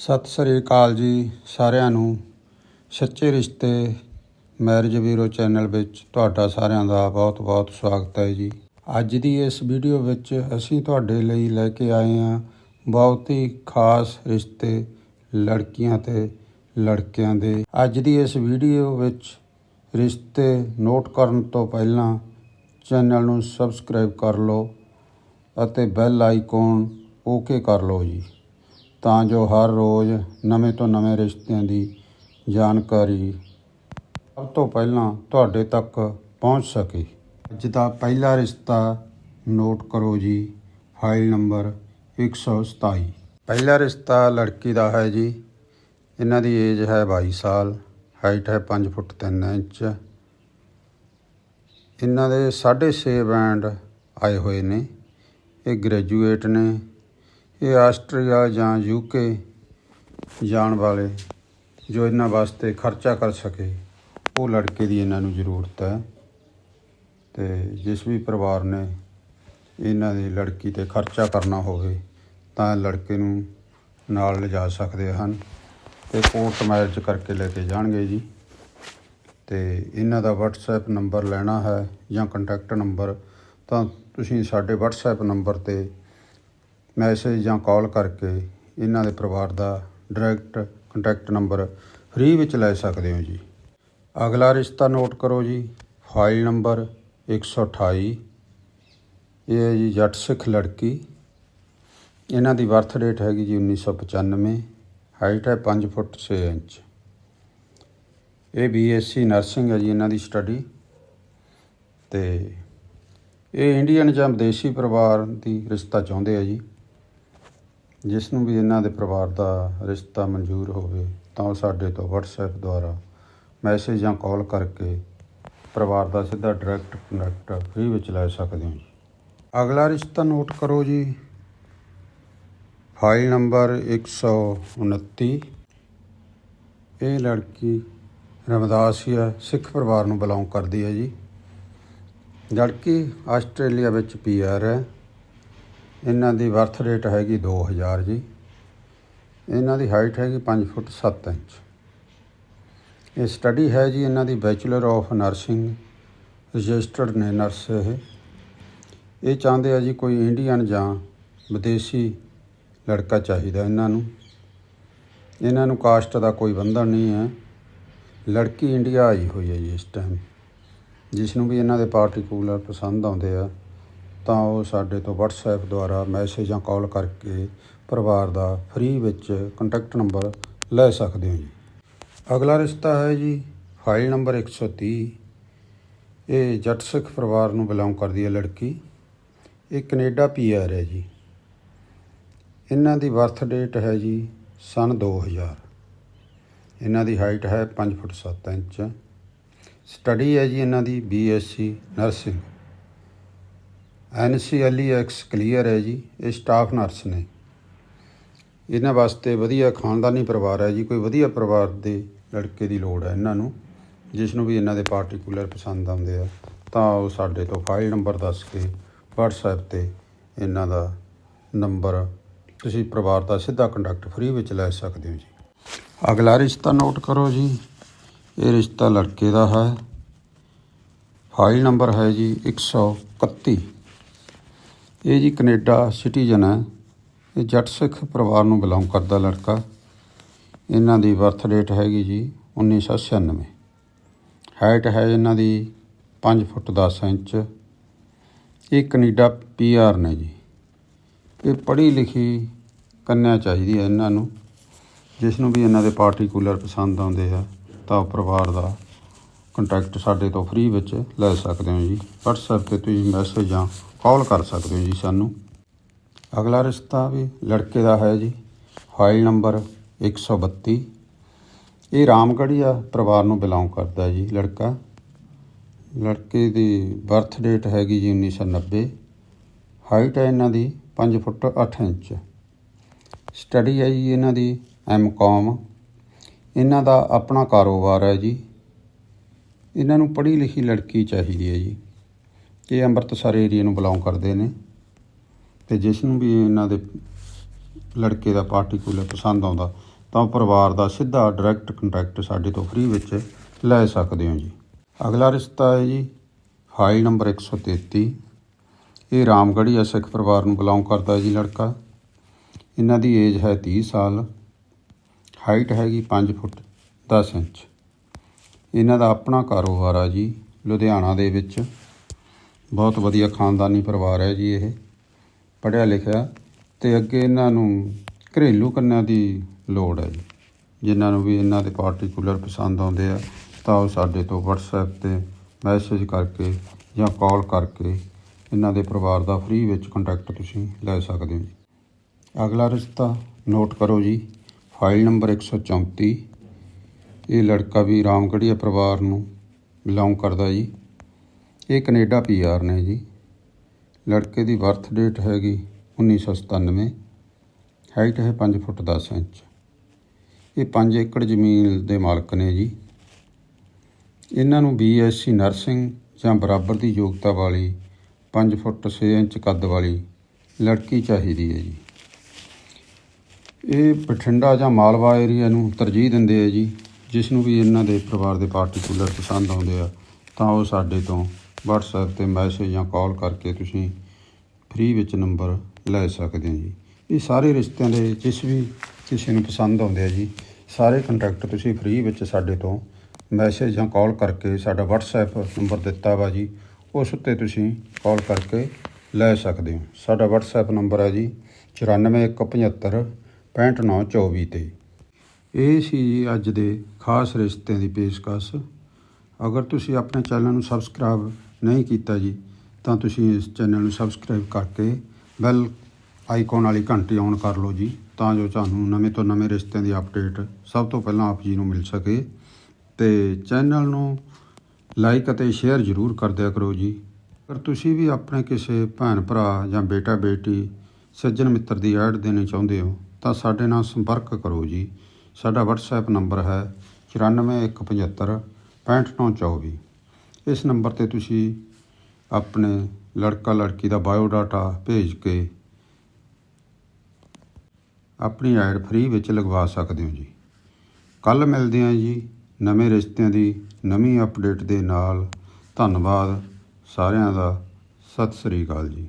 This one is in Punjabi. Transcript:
ਸਤਿ ਸ੍ਰੀ ਅਕਾਲ ਜੀ ਸਾਰਿਆਂ ਨੂੰ। ਸੱਚੇ ਰਿਸ਼ਤੇ ਮੈਰਿਜ ਵੀਰੋ ਚੈਨਲ ਵਿੱਚ ਤੁਹਾਡਾ ਸਾਰਿਆਂ ਦਾ ਬਹੁਤ-ਬਹੁਤ ਸਵਾਗਤ ਹੈ ਜੀ। ਅੱਜ ਦੀ ਇਸ ਵੀਡੀਓ ਵਿੱਚ ਅਸੀਂ ਤੁਹਾਡੇ ਲਈ ਲੈ ਕੇ ਆਏ ਹਾਂ ਬਹੁਤ ਹੀ ਖਾਸ ਰਿਸ਼ਤੇ ਲੜਕੀਆਂ ਤੇ ਲੜਕਿਆਂ ਦੇ। ਅੱਜ ਦੀ ਇਸ ਵੀਡੀਓ ਵਿੱਚ ਰਿਸ਼ਤੇ ਨੋਟ ਕਰਨ ਤੋਂ ਪਹਿਲਾਂ ਚੈਨਲ ਨੂੰ ਸਬਸਕ੍ਰਾਈਬ ਕਰ ਲਓ ਅਤੇ ਬੈਲ ਆਈਕਨ ਓਕੇ ਕਰ ਲਓ ਜੀ। ਤਾਂ ਜੋ ਹਰ ਰੋਜ਼ ਨਵੇਂ ਤੋਂ ਨਵੇਂ ਰਿਸ਼ਤਿਆਂ ਦੀ ਜਾਣਕਾਰੀ ਸਭ ਤੋਂ ਪਹਿਲਾਂ ਤੁਹਾਡੇ ਤੱਕ ਪਹੁੰਚ ਸਕੇ। ਅੱਜ ਦਾ ਪਹਿਲਾ ਰਿਸ਼ਤਾ ਨੋਟ ਕਰੋ ਜੀ, ਫਾਈਲ ਨੰਬਰ 127 ਪਹਿਲਾ ਰਿਸ਼ਤਾ ਲੜਕੀ ਦਾ ਹੈ ਜੀ। ਇਹਨਾਂ ਦੀ ਏਜ ਹੈ 22 ਸਾਲ, ਹਾਈਟ ਹੈ 5 ਫੁੱਟ 3 ਇੰਚ। ਇਹਨਾਂ ਦੇ 6.5 ਬੈਂਡ ਆਏ ਹੋਏ ਨੇ। ਇਹ ਗ੍ਰੈਜੂਏਟ ਨੇ। ਇਹ ਆਸਟਰੀਆ ਜਾਂ ਯੂਕੇ ਜਾਣ ਵਾਲੇ ਜੋ ਇਹਨਾਂ ਵਾਸਤੇ ਖਰਚਾ ਕਰ ਸਕੇ, ਉਹ ਲੜਕੇ ਦੀ ਇਹਨਾਂ ਨੂੰ ਜ਼ਰੂਰਤ ਹੈ। ਤੇ ਜਿਸ ਵੀ ਪਰਿਵਾਰ ਨੇ ਇਹਨਾਂ ਦੀ ਲੜਕੀ ਤੇ ਖਰਚਾ ਕਰਨਾ ਹੋਵੇ, ਤਾਂ ਲੜਕੇ ਨੂੰ ਨਾਲ ਲਿਜਾ ਸਕਦੇ ਹਨ ਤੇ ਕੋਰਟ ਮੈਰਿਜ ਕਰਕੇ ਲੈ ਕੇ ਜਾਣਗੇ ਜੀ। ਤੇ ਇਹਨਾਂ ਦਾ WhatsApp ਨੰਬਰ ਲੈਣਾ ਹੈ ਜਾਂ ਕੰਟੈਕਟ ਨੰਬਰ, ਤਾਂ ਤੁਸੀਂ ਸਾਡੇ WhatsApp ਨੰਬਰ ਤੇ ਮੈਸੇਜ ਜਾਂ ਕਾਲ ਕਰਕੇ ਇਹਨਾਂ ਦੇ ਪਰਿਵਾਰ ਦਾ ਡਾਇਰੈਕਟ ਕੰਟੈਕਟ ਨੰਬਰ ਫ੍ਰੀ ਵਿੱਚ ਲੈ ਸਕਦੇ ਹੋ ਜੀ। ਅਗਲਾ ਰਿਸ਼ਤਾ ਨੋਟ ਕਰੋ ਜੀ, ਫਾਈਲ ਨੰਬਰ 128 ਇਹ ਹੈ ਜੀ ਜੱਟ ਸਿੱਖ ਲੜਕੀ। ਇਹਨਾਂ ਦੀ ਬਰਥ ਡੇਟ ਹੈਗੀ ਜੀ 1995 ਹਾਈਟ ਹੈ 5 ਫੁੱਟ 6 ਇੰਚ। ਇਹ ਬੀਐਸਸੀ ਨਰਸਿੰਗ ਹੈ ਜੀ ਇਹਨਾਂ ਦੀ ਸਟੱਡੀ। ਤੇ ਇਹ ਇੰਡੀਅਨ ਜਾਂ ਵਿਦੇਸ਼ੀ ਪਰਿਵਾਰ ਦੀ ਰਿਸ਼ਤਾ ਚਾਹੁੰਦੇ ਆ ਜੀ। ਜਿਸ ਨੂੰ ਵੀ ਇਹਨਾਂ ਦੇ ਪਰਿਵਾਰ ਦਾ ਰਿਸ਼ਤਾ ਮਨਜ਼ੂਰ ਹੋਵੇ, ਤਾਂ ਉਹ ਸਾਡੇ ਤੋਂ WhatsApp ਦੁਆਰਾ ਮੈਸੇਜ ਜਾਂ ਕਾਲ ਕਰਕੇ ਪਰਿਵਾਰ ਦਾ ਸਿੱਧਾ ਡਾਇਰੈਕਟ ਕਨੈਕਟ ਫ੍ਰੀ ਵਿੱਚ ਲੈ ਸਕਦੇ ਹੋ ਜੀ। ਅਗਲਾ ਰਿਸ਼ਤਾ ਨੋਟ ਕਰੋ ਜੀ। ਫਾਈਲ ਨੰਬਰ 129 ਇਹ ਲੜਕੀ ਰਮਦਾਸੀਆ ਸਿੱਖ ਪਰਿਵਾਰ ਨੂੰ ਬਿਲੋਂਗ ਕਰਦੀ ਹੈ ਜੀ। ਲੜਕੀ ਆਸਟ੍ਰੇਲੀਆ ਵਿੱਚ ਪੀਆਰ ਹੈ। ਇਹਨਾਂ ਦੀ ਬਰਥ ਰੇਟ ਹੈਗੀ 2000 ਜੀ। ਇਹਨਾਂ ਦੀ ਹਾਈਟ ਹੈਗੀ 5 ਫੁੱਟ 7 ਇੰਚ। ਇਹ ਸਟੱਡੀ ਹੈ ਜੀ ਇਹਨਾਂ ਦੀ ਬੈਚਲਰ ਆਫ ਨਰਸਿੰਗ, ਰਜਿਸਟਰਡ ਨੇ ਨਰਸ ਇਹ। ਇਹ ਚਾਹੁੰਦੇ ਆ ਜੀ ਕੋਈ ਇੰਡੀਅਨ ਜਾਂ ਵਿਦੇਸ਼ੀ ਲੜਕਾ ਚਾਹੀਦਾ ਇਹਨਾਂ ਨੂੰ। ਇਹਨਾਂ ਨੂੰ ਕਾਸਟ ਦਾ ਕੋਈ ਬੰਧਨ ਨਹੀਂ ਹੈ। ਲੜਕੀ ਇੰਡੀਆ ਆਈ ਹੋਈ ਹੈ ਜੀ ਇਸ ਟਾਈਮ ਜਿਸ ਨੂੰ ਵੀ ਇਹਨਾਂ ਦੇ ਪਾਰਟਿਕੂਲਰ ਪਸੰਦ ਆਉਂਦੇ ਆ। ਤਾਂ ਉਹ ਸਾਡੇ ਤੋਂ WhatsApp ਦੁਆਰਾ ਮੈਸੇਜ ਜਾਂ ਕਾਲ ਕਰਕੇ ਪਰਿਵਾਰ ਦਾ ਫ੍ਰੀ ਵਿੱਚ ਕੰਟੈਕਟ ਨੰਬਰ ਲੈ ਸਕਦੇ ਹੋ ਜੀ। ਅਗਲਾ ਰਿਸ਼ਤਾ ਹੈ ਜੀ ਫਾਈਲ ਨੰਬਰ 130 ਇਹ ਜੱਟ ਸਿੱਖ ਪਰਿਵਾਰ ਨੂੰ ਬਿਲੋਂਗ ਕਰਦੀ ਹੈ ਲੜਕੀ। ਇਹ ਕੈਨੇਡਾ ਪੀਆਰ ਹੈ ਜੀ। ਇਹਨਾਂ ਦੀ ਬਰਥ ਡੇਟ ਹੈ ਜੀ, ਸਨ 2000 ਇਹਨਾਂ ਦੀ ਹਾਈਟ ਹੈ 5 ਫੁੱਟ 7 ਇੰਚ। ਸਟੱਡੀ ਹੈ ਜੀ ਇਹਨਾਂ ਦੀ ਬੀਐਸਸੀ ਨਰਸਿੰਗ ਐਨਸੀਐਲਈਐਕਸ ਕਲੀਅਰ ਹੈ ਜੀ, ਇਹ ਸਟਾਫ ਨਰਸ ਨੇ। ਇਹਨਾਂ ਵਾਸਤੇ ਵਧੀਆ ਖਾਨਦਾਨੀ ਪਰਿਵਾਰ ਹੈ ਜੀ, ਕੋਈ ਵਧੀਆ ਪਰਿਵਾਰ ਦੇ ਲੜਕੇ ਦੀ ਲੋੜ ਹੈ ਇਹਨਾਂ ਨੂੰ, ਜਿਸ ਨੂੰ ਵੀ ਇਹਨਾਂ ਦੇ ਪਾਰਟਿਕੂਲਰ ਪਸੰਦ ਆਉਂਦੇ ਆ। ਤਾਂ ਉਹ ਸਾਡੇ ਤੋਂ ਫਾਈਲ ਨੰਬਰ ਦੱਸ ਕੇ WhatsApp ਤੇ ਇਹਨਾਂ ਦਾ ਨੰਬਰ ਤੁਸੀਂ ਪਰਿਵਾਰ ਦਾ ਸਿੱਧਾ ਕੰਟੈਕਟ ਫ੍ਰੀ ਵਿੱਚ ਲੈ ਸਕਦੇ ਹੋ ਜੀ। ਅਗਲਾ ਰਿਸ਼ਤਾ ਨੋਟ ਕਰੋ ਜੀ, ਇਹ ਰਿਸ਼ਤਾ ਲੜਕੇ ਦਾ ਹੈ। ਫਾਈਲ ਨੰਬਰ ਹੈ ਜੀ 131 ਇਹ ਜੀ ਕੈਨੇਡਾ ਸਿਟੀਜ਼ਨ ਹੈ। ਇਹ ਜੱਟ ਸਿੱਖ ਪਰਿਵਾਰ ਨੂੰ ਬਿਲੋਂਗ ਕਰਦਾ ਲੜਕਾ। ਇਹਨਾਂ ਦੀ ਬਰਥ ਡੇਟ ਹੈਗੀ ਜੀ 1996 ਹਾਈਟ ਹੈ ਇਹਨਾਂ ਦੀ 5 ਫੁੱਟ 10 ਇੰਚ। ਇਹ ਕੈਨੇਡਾ ਪੀਆਰ ਨੇ ਜੀ। ਇਹ ਪੜ੍ਹੀ ਲਿਖੀ ਕੰਨਿਆ ਚਾਹੀਦੀ ਹੈ ਇਹਨਾਂ ਨੂੰ। ਜਿਸ ਨੂੰ ਵੀ ਇਹਨਾਂ ਦੇ ਪਾਰਟਿਕੂਲਰ ਪਸੰਦ ਆਉਂਦੇ ਆ, ਤਾਂ ਪਰਿਵਾਰ ਦਾ ਕੰਟੈਕਟ ਸਾਡੇ ਤੋਂ ਫ੍ਰੀ ਵਿੱਚ ਲੈ ਸਕਦੇ ਹੋ ਜੀ। WhatsApp ਤੇ ਤੁਸੀਂ ਮੈਸੇਜ ਜਾਂ ਕਾਲ ਕਰ ਸਕਦੇ ਹੋ ਜੀ ਸਾਨੂੰ। ਅਗਲਾ ਰਿਸ਼ਤਾ ਵੀ ਲੜਕੇ ਦਾ ਹੈ ਜੀ। ਫਾਈਲ ਨੰਬਰ 132 ਇਹ ਰਾਮਗੜੀਆ ਪਰਿਵਾਰ ਨੂੰ ਬਿਲੋਂਗ ਕਰਦਾ ਜੀ ਲੜਕਾ। ਲੜਕੇ ਦੀ ਬਰਥ ਡੇਟ ਹੈਗੀ ਜੀ 1990 ਹਾਈਟ ਹੈ ਇਹਨਾਂ ਦੀ 5 ਫੁੱਟ 8 ਇੰਚ। ਸਟੱਡੀ ਹੈ ਜੀ ਇਹਨਾਂ ਦੀ ਐਮਕਾਮ ਇਹਨਾਂ ਦਾ ਆਪਣਾ ਕਾਰੋਬਾਰ ਹੈ ਜੀ। ਇਹਨਾਂ ਨੂੰ ਪੜ੍ਹੀ ਲਿਖੀ ਲੜਕੀ ਚਾਹੀਦੀ ਹੈ ਜੀ। ਇਹ ਅੰਮ੍ਰਿਤਸਰ ਏਰੀਆ ਨੂੰ ਬਿਲੋਂਗ ਕਰਦੇ ਨੇ ਤੇ ਜਿਸ ਨੂੰ ਵੀ ਇਹਨਾਂ ਦੇ ਲੜਕੇ ਦਾ ਪਾਰਟਿਕੂਲਰ ਪਸੰਦ ਆਉਂਦਾ, ਤਾਂ ਪਰਿਵਾਰ ਦਾ ਸਿੱਧਾ ਡਾਇਰੈਕਟ ਕੰਟੈਕਟ ਸਾਡੇ ਤੋਂ ਫ੍ਰੀ ਵਿੱਚ ਲੈ ਸਕਦੇ ਹੋ ਜੀ। ਅਗਲਾ ਰਿਸ਼ਤਾ ਹੈ ਜੀ ਫਾਈਲ ਨੰਬਰ 133 ਇਹ ਰਾਮਗੜ੍ਹੀਆ ਸਿੱਖ ਪਰਿਵਾਰ ਨੂੰ ਬਿਲੋਂਗ ਕਰਦਾ ਹੈ ਜੀ ਲੜਕਾ। ਇਹਨਾਂ ਦੀ ਏਜ ਹੈ 30 ਸਾਲ। ਹਾਈਟ ਹੈਗੀ 5 ਫੁੱਟ 10 ਇੰਚ। ਇਹਨਾਂ ਦਾ ਆਪਣਾ ਕਾਰੋਬਾਰ ਆ ਜੀ, ਲੁਧਿਆਣਾ ਦੇ ਵਿੱਚ। ਬਹੁਤ ਵਧੀਆ ਖਾਨਦਾਨੀ ਪਰਿਵਾਰ ਹੈ ਜੀ ਇਹ। ਪੜ੍ਹਿਆ ਲਿਖਿਆ ਤੇ ਅੱਗੇ ਇਹਨਾਂ ਨੂੰ ਘਰੇਲੂ ਕੰਨਾਂ ਦੀ ਲੋੜ ਹੈ ਜੀ। ਜਿਨ੍ਹਾਂ ਨੂੰ ਵੀ ਇਹਨਾਂ ਦੇ ਪਾਰਟਿਕੂਲਰ ਪਸੰਦ ਆਉਂਦੇ ਆ, ਤਾਂ ਉਹ ਸਾਡੇ ਤੋਂ WhatsApp ਤੇ ਮੈਸੇਜ ਕਰਕੇ ਜਾਂ ਕਾਲ ਕਰਕੇ ਇਹਨਾਂ ਦੇ ਪਰਿਵਾਰ ਦਾ ਫ੍ਰੀ ਵਿੱਚ ਕੰਟੈਕਟ ਤੁਸੀਂ ਲੈ ਸਕਦੇ ਹੋ ਜੀ। ਅਗਲਾ ਰਿਸ਼ਤਾ ਨੋਟ ਕਰੋ ਜੀ ਫਾਈਲ ਨੰਬਰ 134 ਇਹ ਲੜਕਾ ਵੀ ਰਾਮਗੜੀਆ ਪਰਿਵਾਰ ਨੂੰ ਬਿਲੋਂਗ ਕਰਦਾ ਜੀ। ਇਹ ਕੈਨੇਡਾ ਪੀਆਰ ਨੇ ਜੀ। ਲੜਕੇ ਦੀ ਬਰਥ ਡੇਟ ਹੈਗੀ 1997 ਹਾਈਟ ਹੈ 5 ਫੁੱਟ 10 ਇੰਚ। ਇਹ 5 ਏਕੜ ਜ਼ਮੀਨ ਦੇ ਮਾਲਕ ਨੇ ਜੀ। ਇਹਨਾਂ ਨੂੰ ਬੀਐਸਸੀ ਨਰਸਿੰਗ ਜਾਂ ਬਰਾਬਰ ਦੀ ਯੋਗਤਾ ਵਾਲੀ 5 ਫੁੱਟ 6 ਇੰਚ ਕੱਦ ਵਾਲੀ ਲੜਕੀ ਚਾਹੀਦੀ ਹੈ ਜੀ। ਇਹ ਬਠਿੰਡਾ ਜਾਂ ਮਾਲਵਾ ਏਰੀਆ ਨੂੰ ਤਰਜੀਹ ਦਿੰਦੇ ਆ ਜੀ। ਜਿਸ ਨੂੰ ਵੀ ਇਹਨਾਂ ਦੇ ਪਰਿਵਾਰ ਦੇ ਪਾਰਟਿਕੂਲਰ ਪਸੰਦ ਆਉਂਦੇ ਆ, ਤਾਂ ਉਹ ਸਾਡੇ ਤੋਂ WhatsApp ਤੇ ਮੈਸੇਜ ਜਾਂ ਕਾਲ ਕਰਕੇ ਤੁਸੀਂ ਫ੍ਰੀ ਵਿੱਚ ਨੰਬਰ ਲੈ ਸਕਦੇ ਹੋ ਜੀ। ਇਹ ਸਾਰੇ ਰਿਸ਼ਤਿਆਂ ਦੇ ਜਿਸ ਵੀ ਕਿਸੇ ਨੂੰ ਪਸੰਦ ਆਉਂਦੇ ਆ ਜੀ, ਸਾਰੇ ਕੰਟੈਕਟ ਤੁਸੀਂ ਫ੍ਰੀ ਵਿੱਚ ਸਾਡੇ ਤੋਂ ਮੈਸੇਜ ਜਾਂ ਕਾਲ ਕਰਕੇ ਸਾਡਾ WhatsApp ਨੰਬਰ ਦਿੱਤਾ ਵਾ ਜੀ, ਉਸ ਉੱਤੇ ਤੁਸੀਂ ਕਾਲ ਕਰਕੇ ਲੈ ਸਕਦੇ ਹੋ। ਸਾਡਾ WhatsApp ਨੰਬਰ ਹੈ ਜੀ 9417 65924 ਤੇ। ਇਹ ਸੀ ਜੀ ਅੱਜ ਦੇ ਖਾਸ ਰਿਸ਼ਤਿਆਂ ਦੀ ਪੇਸ਼ਕਸ਼। ਅਗਰ ਤੁਸੀਂ ਆਪਣੇ ਚੈਨਲ ਨੂੰ ਸਬਸਕ੍ਰਾਈਬ ਨਹੀਂ ਕੀਤਾ ਜੀ, ਤਾਂ ਤੁਸੀਂ ਇਸ ਚੈਨਲ ਨੂੰ ਸਬਸਕ੍ਰਾਈਬ ਕਰਕੇ ਬੈਲ ਆਈਕਨ ਵਾਲੀ ਘੰਟੀ ਔਨ ਕਰ ਲਓ ਜੀ, ਤਾਂ ਜੋ ਤੁਹਾਨੂੰ ਨਵੇਂ ਤੋਂ ਨਵੇਂ ਰਿਸ਼ਤਿਆਂ ਦੀ ਅਪਡੇਟ ਸਭ ਤੋਂ ਪਹਿਲਾਂ ਆਪ ਜੀ ਨੂੰ ਮਿਲ ਸਕੇ। ਤੇ ਚੈਨਲ ਨੂੰ ਲਾਈਕ ਅਤੇ ਸ਼ੇਅਰ ਜ਼ਰੂਰ ਕਰ ਦਿਆ ਕਰੋ ਜੀ। ਅਗਰ ਤੁਸੀਂ ਵੀ ਆਪਣੇ ਕਿਸੇ ਭੈਣ, ਭਰਾ ਜਾਂ ਬੇਟਾ, ਬੇਟੀ, ਸੱਜਣ ਮਿੱਤਰ ਦੀ ਐਡ ਦੇਣੀ ਚਾਹੁੰਦੇ ਹੋ, ਤਾਂ ਸਾਡੇ ਨਾਲ ਸੰਪਰਕ ਕਰੋ ਜੀ। ਸਾਡਾ WhatsApp ਨੰਬਰ ਹੈ 94175 65924 ਇਸ ਨੰਬਰ ਤੇ ਤੁਸੀਂ ਆਪਣੇ ਲੜਕਾ ਲੜਕੀ ਦਾ ਬਾਇਓਡਾਟਾ ਭੇਜ ਕੇ ਆਪਣੀ ਐਡ ਫ੍ਰੀ ਵਿੱਚ ਲਗਵਾ ਸਕਦੇ ਹੋ ਜੀ। ਕੱਲ ਮਿਲਦੇ ਹਾਂ ਜੀ ਨਵੇਂ ਰਿਸ਼ਤਿਆਂ ਦੀ ਨਵੀਂ ਅਪਡੇਟ ਦੇ ਨਾਲ। ਧੰਨਵਾਦ ਸਾਰਿਆਂ ਦਾ। ਸਤਿ ਸ੍ਰੀ ਅਕਾਲ ਜੀ।